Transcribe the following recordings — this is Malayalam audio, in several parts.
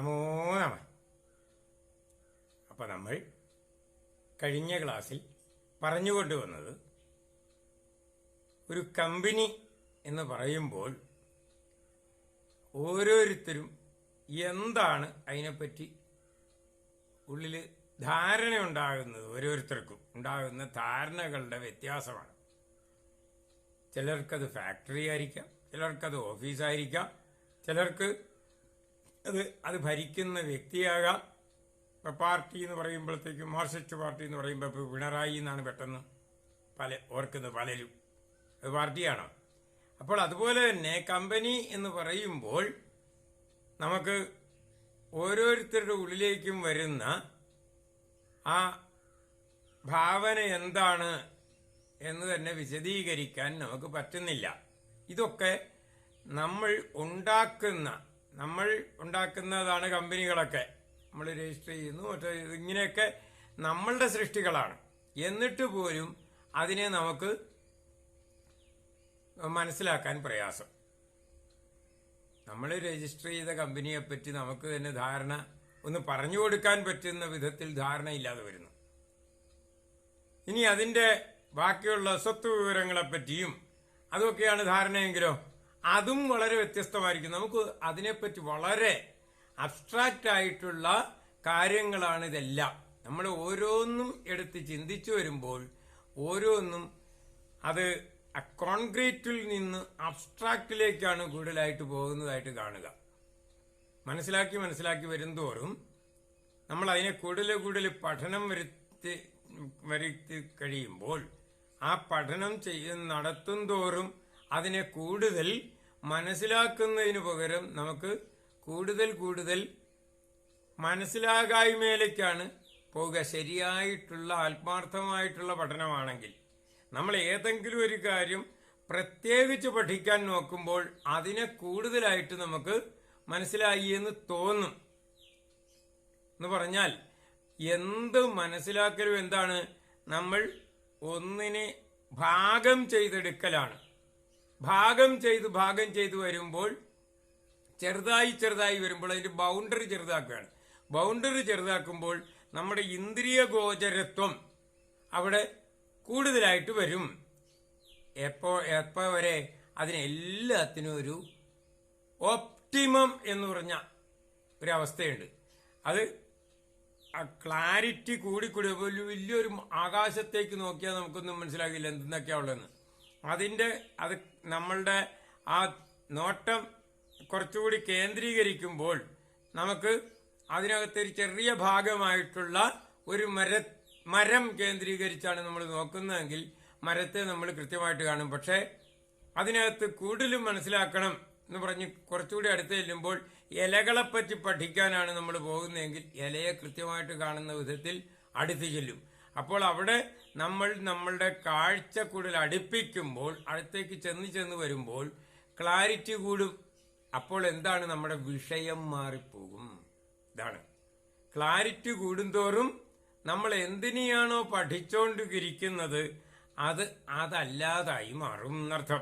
നമോ നമ അപ്പം നമ്മൾ കഴിഞ്ഞ ക്ലാസ്സിൽ പറഞ്ഞുകൊണ്ടുവന്നത് ഒരു കമ്പനി എന്ന് പറയുമ്പോൾ ഓരോരുത്തരും എന്താണ് അതിനെപ്പറ്റി ഉള്ളിൽ ധാരണ ഉണ്ടാകുന്നത് ഓരോരുത്തർക്കും. ഉണ്ടാകുന്ന ധാരണകളുടെ വ്യത്യാസമാണ്. ചിലർക്കത് ഫാക്ടറി ആയിരിക്കാം ചിലർക്കത് ഓഫീസായിരിക്കാം ചിലർക്ക് അത് അത് ഭരിക്കുന്ന വ്യക്തിയാകാം. ഇപ്പം പാർട്ടി എന്ന് പറയുമ്പോഴത്തേക്കും മാർക്സിസ്റ്റ് പാർട്ടി എന്ന് പറയുമ്പോൾ ഇപ്പോൾ പിണറായി എന്നാണ് പെട്ടെന്ന് പല ഓർക്കുന്നത് പലരും. അത് പാർട്ടിയാണ്. അപ്പോൾ അതുപോലെ തന്നെ കമ്പനി എന്ന് പറയുമ്പോൾ നമുക്ക് ഓരോരുത്തരുടെ ഉള്ളിലേക്കും വരുന്ന ആ ഭാവന എന്താണ് എന്ന് തന്നെ വിശദീകരിക്കാൻ നമുക്ക് പറ്റുന്നില്ല. ഇതൊക്കെ നമ്മൾ ഉണ്ടാക്കുന്ന നമ്മൾ ഉണ്ടാക്കുന്നതാണ് കമ്പനികളൊക്കെ. നമ്മൾ രജിസ്റ്റർ ചെയ്യുന്നു മറ്റേ ഇങ്ങനെയൊക്കെ നമ്മളുടെ സൃഷ്ടികളാണ്. എന്നിട്ട് പോലും അതിനെ നമുക്ക് മനസ്സിലാക്കാൻ പ്രയാസം. നമ്മൾ രജിസ്റ്റർ ചെയ്ത കമ്പനിയെപ്പറ്റി നമുക്ക് തന്നെ ധാരണ ഒന്ന് പറഞ്ഞു കൊടുക്കാൻ പറ്റുന്ന വിധത്തിൽ ധാരണ ഇല്ലാതെ വരുന്നു. ഇനി അതിന്റെ ബാക്കിയുള്ള സ്വത്ത് വിവരങ്ങളെപ്പറ്റിയും അതൊക്കെയാണ് ധാരണയെങ്കിലോ? അതും വളരെ വ്യത്യസ്തമായിരിക്കും. നമുക്ക് അതിനെപ്പറ്റി വളരെ അബ്സ്ട്രാക്റ്റ് ആയിട്ടുള്ള കാര്യങ്ങളാണ് ഇതെല്ലാം. നമ്മൾ ഓരോന്നും എടുത്ത് ചിന്തിച്ചു വരുമ്പോൾ ഓരോന്നും അത് കോൺക്രീറ്റിൽ നിന്ന് അബ്സ്ട്രാക്റ്റിലേക്കാണ് കൂടുതലായിട്ട് പോകുന്നതായിട്ട് കാണുക. മനസ്സിലാക്കി മനസ്സിലാക്കി വരുന്തോറും നമ്മൾ അതിനെ കൂടുതൽ കൂടുതൽ പഠനം വരുത്തി വരുത്തി കഴിയുമ്പോൾ ആ പഠനം ചെയ്യുന്ന നടത്തും തോറും അതിനെ കൂടുതൽ മനസ്സിലാക്കുന്നതിന് പകരം നമുക്ക് കൂടുതൽ കൂടുതൽ മനസ്സിലാകായ്മയിലേക്കാണ് പോവുക. ശരിയായിട്ടുള്ള ആത്മാർത്ഥമായിട്ടുള്ള പഠനമാണെങ്കിൽ നമ്മൾ ഏതെങ്കിലും ഒരു കാര്യം പ്രത്യേകിച്ച് പഠിക്കാൻ നോക്കുമ്പോൾ അതിനെ കൂടുതലായിട്ട് നമുക്ക് മനസ്സിലായി എന്ന് തോന്നും. എന്ന് പറഞ്ഞാൽ എന്ത് മനസ്സിലാക്കലും എന്താണ് നമ്മൾ ഒന്നിനെ ഭാഗം ചെയ്തെടുക്കലാണ്. ഭാഗം ചെയ്ത് ഭാഗം ചെയ്ത് വരുമ്പോൾ ചെറുതായി ചെറുതായി വരുമ്പോൾ അതിന്റെ ബൗണ്ടറി ചെറുതാക്കുകയാണ്. ബൗണ്ടറി ചെറുതാക്കുമ്പോൾ നമ്മുടെ ഇന്ദ്രിയ ഗോചരത്വം അവിടെ കൂടുതലായിട്ട് വരും. എപ്പോ എപ്പോ വരെ അതിനെല്ലാത്തിനും ഒരു ഓപ്റ്റിമം എന്ന് പറഞ്ഞ ഒരവസ്ഥയുണ്ട് അത് ക്ലാരിറ്റി കൂടിക്കൂടി വലിയൊരു ആകാശത്തേക്ക് നോക്കിയാൽ നമുക്കൊന്നും മനസ്സിലാകില്ല എന്തൊക്കെയാ ഉള്ളതെന്ന്. അതിന്റെ അത് നമ്മളുടെ ആ നോട്ടം കുറച്ചുകൂടി കേന്ദ്രീകരിക്കുമ്പോൾ നമുക്ക് അതിനകത്തൊരു ചെറിയ ഭാഗമായിട്ടുള്ള ഒരു മര മരം കേന്ദ്രീകരിച്ചാണ് നമ്മൾ നോക്കുന്നതെങ്കിൽ മരത്തെ നമ്മൾ കൃത്യമായിട്ട് കാണും. പക്ഷേ അതിനകത്ത് കൂടുതലും മനസ്സിലാക്കണം എന്ന് പറഞ്ഞ് കുറച്ചുകൂടി അടുത്ത് ചെല്ലുമ്പോൾ ഇലകളെപ്പറ്റി പഠിക്കാനാണ് നമ്മൾ പോകുന്നതെങ്കിൽ ഇലയെ കൃത്യമായിട്ട് കാണുന്ന വിധത്തിൽ അടുത്ത് ചെല്ലും. അപ്പോൾ അവിടെ നമ്മൾ നമ്മളുടെ കാഴ്ച കൂടുതൽ അടുപ്പിക്കുമ്പോൾ അടുത്തേക്ക് ചെന്ന് ചെന്ന് വരുമ്പോൾ ക്ലാരിറ്റി കൂടും. അപ്പോൾ എന്താണ് നമ്മുടെ വിഷയം മാറിപ്പോകും. ഇതാണ്. ക്ലാരിറ്റി കൂടുന്തോറും നമ്മൾ എന്തിനെയാണോ പഠിച്ചുകൊണ്ടിരിക്കുന്നത് അത് അതല്ലാതായി മാറും എന്നർത്ഥം.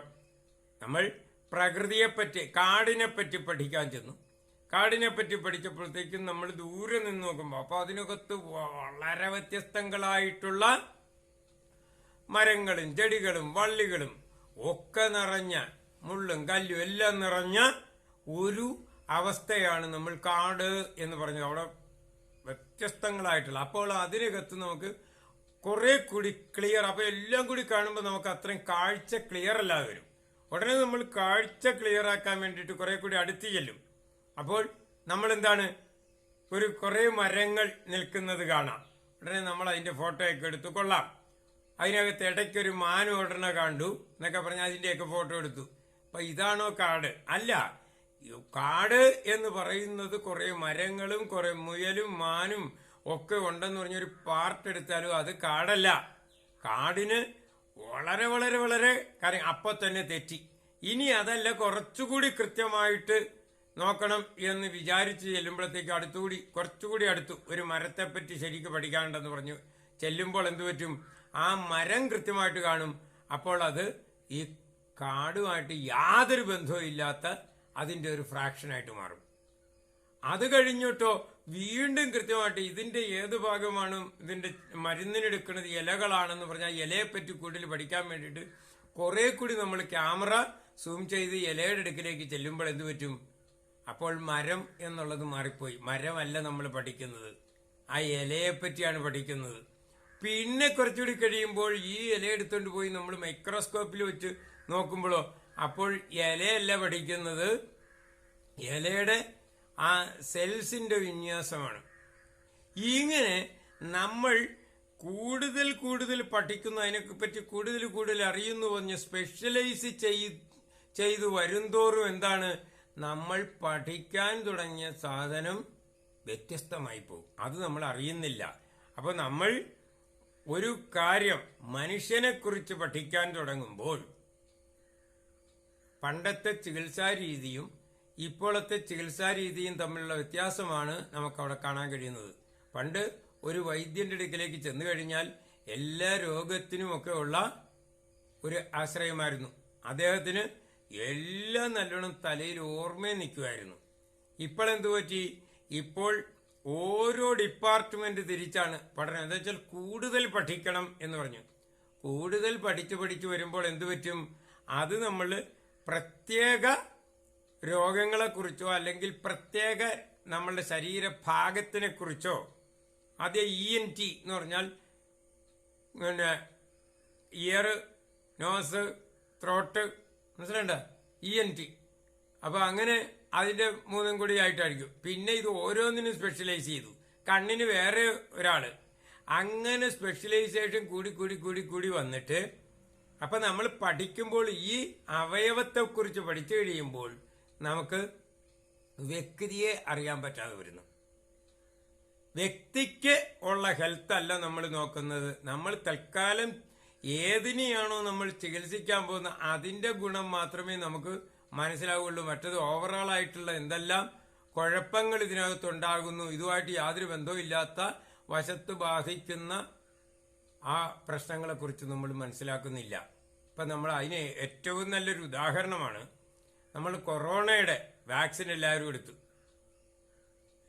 നമ്മൾ പ്രകൃതിയെപ്പറ്റി കാടിനെപ്പറ്റി പഠിക്കാൻ ചെന്നു. കാടിനെപ്പറ്റി പഠിച്ചപ്പോഴത്തേക്കും നമ്മൾ ദൂരെ നിന്ന് നോക്കുമ്പോൾ അപ്പോൾ അതിനകത്ത് വളരെ വ്യത്യസ്തങ്ങളായിട്ടുള്ള മരങ്ങളും ചെടികളും വള്ളികളും ഒക്കെ നിറഞ്ഞ മുള്ളും കല്ലും എല്ലാം നിറഞ്ഞ ഒരു അവസ്ഥയാണ് നമ്മൾ കാട് എന്ന് പറഞ്ഞത്. അവിടെ വ്യത്യസ്തങ്ങളായിട്ടുള്ള അപ്പോൾ അതിനകത്ത് നമുക്ക് കുറെ കൂടി ക്ലിയർ അപ്പോൾ എല്ലാം കൂടി കാണുമ്പോൾ നമുക്ക് അത്രയും കാഴ്ച ക്ലിയർ അല്ലാതെ വരും. ഉടനെ നമ്മൾ കാഴ്ച ക്ലിയർ ആക്കാൻ വേണ്ടിയിട്ട് കുറെ കൂടി അടുത്ത് ചെല്ലും. അപ്പോൾ നമ്മൾ എന്താണ് ഒരു കുറെ മരങ്ങൾ നിൽക്കുന്നത് കാണാം. ഉടനെ നമ്മൾ അതിന്റെ ഫോട്ടോ ഒക്കെ എടുത്തു. കൊള്ളാം. അതിനകത്ത് ഇടയ്ക്കൊരു മാൻ ഉടനെ കണ്ടു എന്നൊക്കെ പറഞ്ഞ് അതിന്റെയൊക്കെ ഫോട്ടോ എടുത്തു. അപ്പൊ ഇതാണോ കാട്? അല്ല. കാട് എന്ന് പറയുന്നത് കുറേ മരങ്ങളും കുറേ മുയലും മാനും ഒക്കെ ഉണ്ടെന്ന് പറഞ്ഞൊരു പാർട്ട് എടുത്താലും അത് കാടല്ല. കാടിന് വളരെ വളരെ വളരെ കാര്യം. അപ്പൊ തന്നെ തെറ്റി. ഇനി അതല്ല കുറച്ചുകൂടി കൃത്യമായിട്ട് നോക്കണം എന്ന് വിചാരിച്ച് ചെല്ലുമ്പോഴത്തേക്ക് അടുത്തുകൂടി കുറച്ചുകൂടി അടുത്തു ഒരു മരത്തെപ്പറ്റി ശരിക്ക് പഠിക്കാനുണ്ടെന്ന് പറഞ്ഞു. ചെല്ലുമ്പോൾ എന്തു പറ്റും? ആ മരം കൃത്യമായിട്ട് കാണും. അപ്പോൾ അത് ഈ കാടുമായിട്ട് യാതൊരു ബന്ധവും ഇല്ലാത്ത അതിന്റെ ഒരു ഫ്രാക്ഷനായിട്ട് മാറും. അത് കഴിഞ്ഞിട്ടോ വീണ്ടും കൃത്യമായിട്ട് ഇതിന്റെ ഏത് ഭാഗമാണ് ഇതിന്റെ മരുന്നിനെടുക്കുന്നത് ഇലകളാണെന്ന് പറഞ്ഞാൽ ഇലയെപ്പറ്റി പറ്റി കൂടുതൽ പഠിക്കാൻ വേണ്ടിയിട്ട് കുറെ കൂടി നമ്മൾ ക്യാമറ സൂം ചെയ്ത് ഇലയുടെ അടുക്കിലേക്ക് ചെല്ലുമ്പോൾ എന്ത് പറ്റും? അപ്പോൾ മരം എന്നുള്ളത് മാറിപ്പോയി. മരമല്ല നമ്മൾ പഠിക്കുന്നത്. ആ ഇലയെ പറ്റിയാണ് പഠിക്കുന്നത്. പിന്നെ കുറച്ചുകൂടി കഴിയുമ്പോൾ ഈ ഇല എടുത്തുകൊണ്ട് പോയി നമ്മൾ മൈക്രോസ്കോപ്പിൽ വെച്ച് നോക്കുമ്പോഴോ അപ്പോൾ ഇലയല്ല പഠിക്കുന്നത്. ഇലയുടെ ആ സെൽസിന്റെ വിന്യാസമാണ്. ഇങ്ങനെ നമ്മൾ കൂടുതൽ കൂടുതൽ പഠിക്കുന്നു. അതിനെപ്പറ്റി കൂടുതൽ കൂടുതൽ അറിയുന്നു പറഞ്ഞ് സ്പെഷ്യലൈസ് ചെയ്ത് വരുംതോറും എന്താണ് നമ്മൾ പഠിക്കാൻ തുടങ്ങിയ സാധനം വ്യത്യസ്തമായി പോകും. അത് നമ്മൾ അറിയുന്നില്ല. അപ്പോൾ നമ്മൾ ഒരു കാര്യം മനുഷ്യനെക്കുറിച്ച് പഠിക്കാൻ തുടങ്ങുമ്പോൾ പണ്ടത്തെ ചികിത്സാ രീതിയും ഇപ്പോഴത്തെ ചികിത്സാ രീതിയും തമ്മിലുള്ള വ്യത്യാസമാണ് നമുക്കവിടെ കാണാൻ കഴിയുന്നത്. പണ്ട് ഒരു വൈദ്യന്റെ അടുക്കിലേക്ക് ചെന്നു കഴിഞ്ഞാൽ എല്ലാ രോഗത്തിനുമൊക്കെ ഉള്ള ഒരു ആശ്രയമായിരുന്നു. അദ്ദേഹത്തിന് എല്ലാം നല്ലോണം തലയിൽ ഓർമ്മയെ നിൽക്കുമായിരുന്നു ഇപ്പോഴെന്തു പറ്റി? ഇപ്പോൾ ഓരോ ഡിപ്പാർട്ട്മെന്റ് തിരിച്ചാണ് പഠനം. എന്താ വെച്ചാൽ കൂടുതൽ പഠിക്കണം എന്ന് പറഞ്ഞു. കൂടുതൽ പഠിച്ചു പഠിച്ചു വരുമ്പോൾ എന്തു പറ്റും? അത് നമ്മൾ പ്രത്യേക രോഗങ്ങളെക്കുറിച്ചോ അല്ലെങ്കിൽ പ്രത്യേക നമ്മളുടെ ശരീരഭാഗത്തിനെക്കുറിച്ചോ കുറിച്ചോ ആദ്യം ഇ എൻ ടി എന്ന് പറഞ്ഞാൽ പിന്നെ ഇയർ നോസ് ത്രോട്ട് മനസ്സിലുണ്ട ഇ എൻ ടി അപ്പോൾ അങ്ങനെ അതിന്റെ മൂന്നും കൂടി ആയിട്ടായിരിക്കും. പിന്നെ ഇത് ഓരോന്നിനും സ്പെഷ്യലൈസ് ചെയ്തു. കണ്ണിന് വേറെ ഒരാൾ അങ്ങനെ സ്പെഷ്യലൈസേഷൻ കൂടി കൂടി കൂടി കൂടി വന്നിട്ട് അപ്പം നമ്മൾ പഠിക്കുമ്പോൾ ഈ അവയവത്തെക്കുറിച്ച് പഠിച്ചു കഴിയുമ്പോൾ നമുക്ക് വ്യക്തിയെ അറിയാൻ പറ്റാതെ വരുന്നു. വ്യക്തിക്ക് ഉള്ള ഹെൽത്ത് അല്ല നമ്മൾ നോക്കുന്നത്. നമ്മൾ തൽക്കാലം ഏതിനെയാണോ നമ്മൾ ചികിത്സിക്കാൻ പോകുന്നത് അതിന്റെ ഗുണം മാത്രമേ നമുക്ക് മനസ്സിലാവുകയുള്ളൂ. മറ്റത് ഓവറോൾ ആയിട്ടുള്ള എന്തെല്ലാം കുഴപ്പങ്ങൾ ഇതിനകത്തുണ്ടാകുന്നു ഇതുമായിട്ട് യാതൊരു ബന്ധവും ഇല്ലാത്ത വശത്ത് ബാധിക്കുന്ന ആ പ്രശ്നങ്ങളെക്കുറിച്ച് നമ്മൾ മനസ്സിലാക്കുന്നില്ല. ഇപ്പം നമ്മൾ അതിന് ഏറ്റവും നല്ലൊരു ഉദാഹരണമാണ് നമ്മൾ കൊറോണയുടെ വാക്സിൻ എല്ലാവരും എടുത്തു.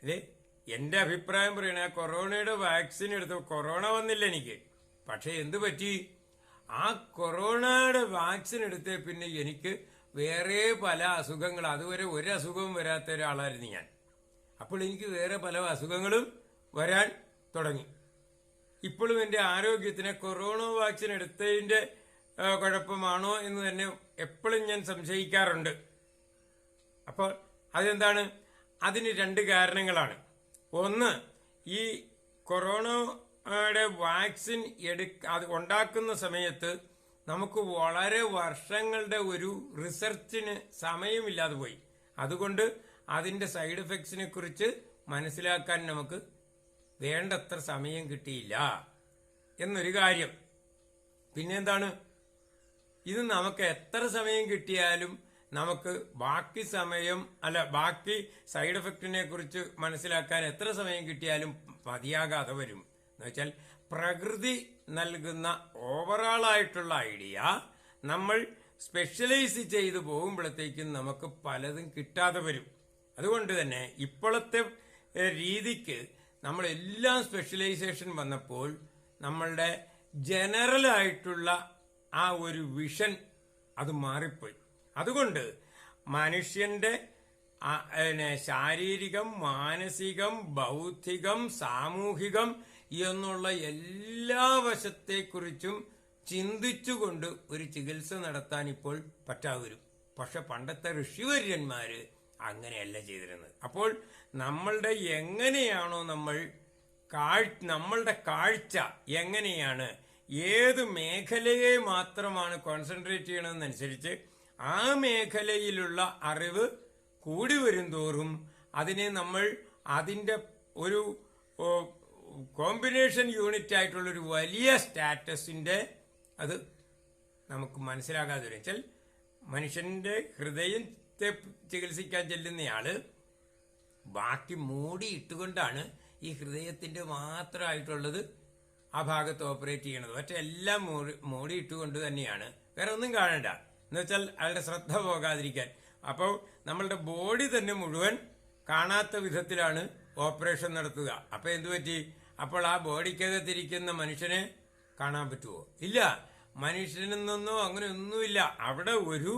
അല്ലേ? എന്റെ അഭിപ്രായം പറയണേ കൊറോണയുടെ വാക്സിൻ എടുത്തു കൊറോണ വന്നില്ല എനിക്ക്. പക്ഷേ എന്ത് പറ്റി? ആ കൊറോണയുടെ വാക്സിൻ എടുത്തേ പിന്നെ എനിക്ക് വേറെ പല അസുഖങ്ങൾ അതുവരെ ഒരു അസുഖവും വരാത്ത ഒരാളായിരുന്നു ഞാൻ. അപ്പോൾ എനിക്ക് വേറെ പല അസുഖങ്ങളും വരാൻ തുടങ്ങി. ഇപ്പോഴും എന്റെ ആരോഗ്യത്തിന് കൊറോണ വാക്സിൻ എടുത്തതിന്റെ കുഴപ്പമാണോ എന്ന് തന്നെ എപ്പോഴും ഞാൻ സംശയിക്കാറുണ്ട്. അപ്പോൾ അതെന്താണ്? അതിന് രണ്ട് കാരണങ്ങളാണ്. ഒന്ന് ഈ കൊറോണയുടെ വാക്സിൻ എടുക്ക അത് ഉണ്ടാക്കുന്ന സമയത്ത് നമുക്ക് വളരെ വർഷങ്ങളുടെ ഒരു റിസർച്ചിന് സമയമില്ലാതെ പോയി. അതുകൊണ്ട് അതിന്റെ സൈഡ് എഫക്ട്സിനെ കുറിച്ച് മനസ്സിലാക്കാൻ നമുക്ക് വേണ്ടത്ര സമയം കിട്ടിയില്ല എന്നൊരു കാര്യം. പിന്നെന്താണ്? ഇത് നമുക്ക് എത്ര സമയം കിട്ടിയാലും നമുക്ക് ബാക്കി സമയം അല്ല ബാക്കി സൈഡ് എഫക്റ്റിനെ കുറിച്ച് മനസ്സിലാക്കാൻ എത്ര സമയം കിട്ടിയാലും മതിയാകാതെ വരും. എന്ന് വെച്ചാൽ പ്രകൃതി നൽകുന്ന ഓവറാൾ ആയിട്ടുള്ള ഐഡിയ നമ്മൾ സ്പെഷ്യലൈസ് ചെയ്ത് പോകുമ്പോഴത്തേക്കും നമുക്ക് പലതും കിട്ടാതെ വരും. അതുകൊണ്ട് തന്നെ ഇപ്പോഴത്തെ രീതിക്ക് നമ്മളെല്ലാം സ്പെഷ്യലൈസേഷൻ വന്നപ്പോൾ നമ്മളുടെ ജനറൽ ആയിട്ടുള്ള ആ ഒരു വിഷൻ അത് മാറിപ്പോയി. അതുകൊണ്ട് മനുഷ്യന്റെ ശാരീരികം മാനസികം ബൗദ്ധികം സാമൂഹികം എന്നുള്ള എല്ലാ വശത്തെക്കുറിച്ചും ചിന്തിച്ചുകൊണ്ട് ഒരു ചികിത്സ നടത്താൻ ഇപ്പോൾ പറ്റാവരും. പക്ഷെ പണ്ടത്തെ ഋഷിവര്യന്മാര് അങ്ങനെയല്ല ചെയ്തിരുന്നത്. അപ്പോൾ നമ്മളുടെ എങ്ങനെയാണോ നമ്മൾ കാഴ് നമ്മളുടെ കാഴ്ച എങ്ങനെയാണ് ഏത് മേഖലയെ മാത്രമാണ് കോൺസെൻട്രേറ്റ് ചെയ്യണമെന്നനുസരിച്ച് ആ മേഖലയിലുള്ള അറിവ് കൂടി വരും തോറും അതിനെ നമ്മൾ അതിന്റെ ഒരു കോമ്പിനേഷൻ യൂണിറ്റ് ആയിട്ടുള്ള ഒരു വലിയ സ്റ്റാറ്റസിന്റെ അത് നമുക്ക് മനസ്സിലാകാതെ വരും. വെച്ചാൽ മനുഷ്യന്റെ ഹൃദയത്തെ ചികിത്സിക്കാൻ ചെല്ലുന്നയാൾ ബാക്കി മൂടി ഇട്ടുകൊണ്ടാണ് ഈ ഹൃദയത്തിന്റെ മാത്രമായിട്ടുള്ളത് ആ ഭാഗത്ത് ഓപ്പറേറ്റ് ചെയ്യണത്. മറ്റേ എല്ലാം മൂടി മൂടിയിട്ടുകൊണ്ട് തന്നെയാണ്. വേറെ ഒന്നും കാണണ്ട. എന്ന് വെച്ചാൽ അയാളുടെ ശ്രദ്ധ പോകാതിരിക്കാൻ. അപ്പോൾ നമ്മളുടെ ബോഡി തന്നെ മുഴുവൻ കാണാത്ത വിധത്തിലാണ് ഓപ്പറേഷൻ നടത്തുക. അപ്പോൾ എന്തു പറ്റി? അപ്പോൾ ആ ബോഡിക്കകത്തിരിക്കുന്ന മനുഷ്യനെ കാണാൻ പറ്റുമോ ഇല്ല. മനുഷ്യനെന്നൊന്നോ അങ്ങനെ ഒന്നുമില്ല. അവിടെ ഒരു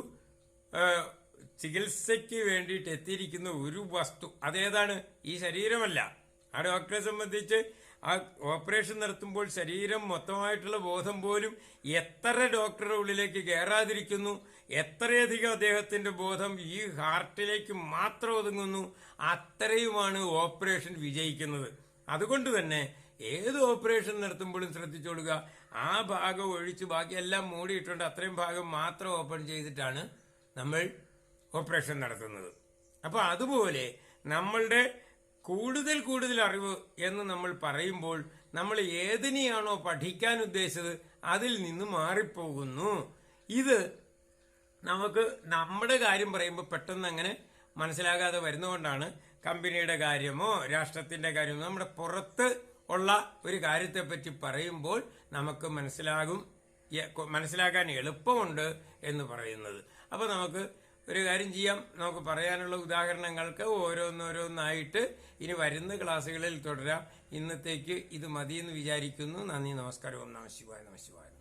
ചികിത്സയ്ക്ക് വേണ്ടിയിട്ട് എത്തിയിരിക്കുന്ന ഒരു വസ്തു. അതേതാണ്? ഈ ശരീരമല്ല. ആ ഡോക്ടറെ സംബന്ധിച്ച് ആ ഓപ്പറേഷൻ നടത്തുമ്പോൾ ശരീരം മൊത്തമായിട്ടുള്ള ബോധം പോലും എത്ര ഡോക്ടറുടെ ഉള്ളിലേക്ക് കയറാതിരിക്കുന്നു എത്രയധികം അദ്ദേഹത്തിന്റെ ബോധം ഈ ഹാർട്ടിലേക്ക് മാത്രം ഒതുങ്ങുന്നു അത്രയുമാണ് ഓപ്പറേഷൻ വിജയിക്കുന്നത്. അതുകൊണ്ട് തന്നെ ഏത് ഓപ്പറേഷൻ നടത്തുമ്പോഴും ശ്രദ്ധിച്ചോളുക ആ ഭാഗം ഒഴിച്ച് ബാക്കിയെല്ലാം മൂടിയിട്ടുണ്ട്. അത്രയും ഭാഗം മാത്രം ഓപ്പൺ ചെയ്തിട്ടാണ് നമ്മൾ ഓപ്പറേഷൻ നടത്തുന്നത്. അപ്പോൾ അതുപോലെ നമ്മളുടെ കൂടുതൽ കൂടുതൽ അറിവ് എന്ന് നമ്മൾ പറയുമ്പോൾ നമ്മൾ ഏതിനെയാണോ പഠിക്കാൻ ഉദ്ദേശിച്ചത് അതിൽ നിന്ന് മാറിപ്പോകുന്നു. ഇത് നമുക്ക് നമ്മുടെ കാര്യം പറയുമ്പോൾ പെട്ടെന്ന് അങ്ങനെ മനസ്സിലാകാതെ വരുന്നതുകൊണ്ടാണ് കമ്പനിയുടെ കാര്യമോ രാഷ്ട്രത്തിന്റെ കാര്യമോ നമ്മുടെ പുറത്ത് ഉള്ള ഒരു കാര്യത്തെ പറ്റി പറയുമ്പോൾ നമുക്ക് മനസ്സിലാകും മനസ്സിലാക്കാൻ എളുപ്പമുണ്ട് എന്ന് പറയുന്നത്. അപ്പോൾ നമുക്ക് ഒരു കാര്യം ചെയ്യാം. നമുക്ക് പറയാനുള്ള ഉദാഹരണങ്ങൾക്ക് ഓരോന്നോരോന്നായിട്ട് ഇനി വരുന്ന ക്ലാസ്സുകളിൽ തുടരാം. ഇന്നത്തേക്ക് ഇത് മതിയെന്ന് വിചാരിക്കുന്നു. നന്ദി നമസ്കാരം. ഓം നമ ശിവായ നമ ശിവായ.